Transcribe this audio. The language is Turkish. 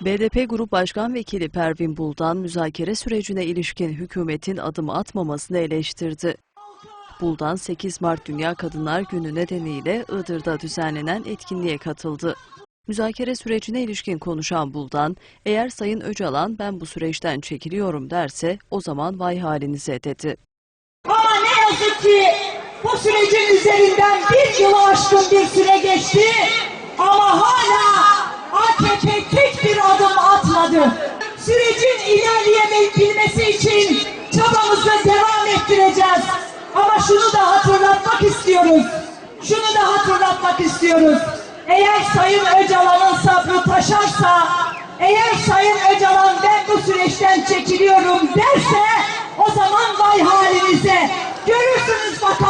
BDP Grup Başkan Vekili Pervin Buldan müzakere sürecine ilişkin hükümetin adım atmamasını eleştirdi. Buldan 8 Mart Dünya Kadınlar Günü nedeniyle Iğdır'da düzenlenen etkinliğe katıldı. Müzakere sürecine ilişkin konuşan Buldan, eğer Sayın Öcalan ben bu süreçten çekiliyorum derse o zaman vay halinize dedi. Ama ne yazık ki bu sürecin üzerinden bir yılı aşkın bir süre geçti ama hala AKP tek bir adım atmadı. Sürecin ilerleyebilmesi için çabamızı devam ettireceğiz. Ama şunu da hatırlatmak istiyoruz. Şunu da hatırlatmak istiyoruz. Eğer Sayın Öcalan'ın sabrı taşarsa, eğer Sayın Öcalan ben bu süreçten çekiliyorum derse o zaman vay halinize. Görürsünüz bakalım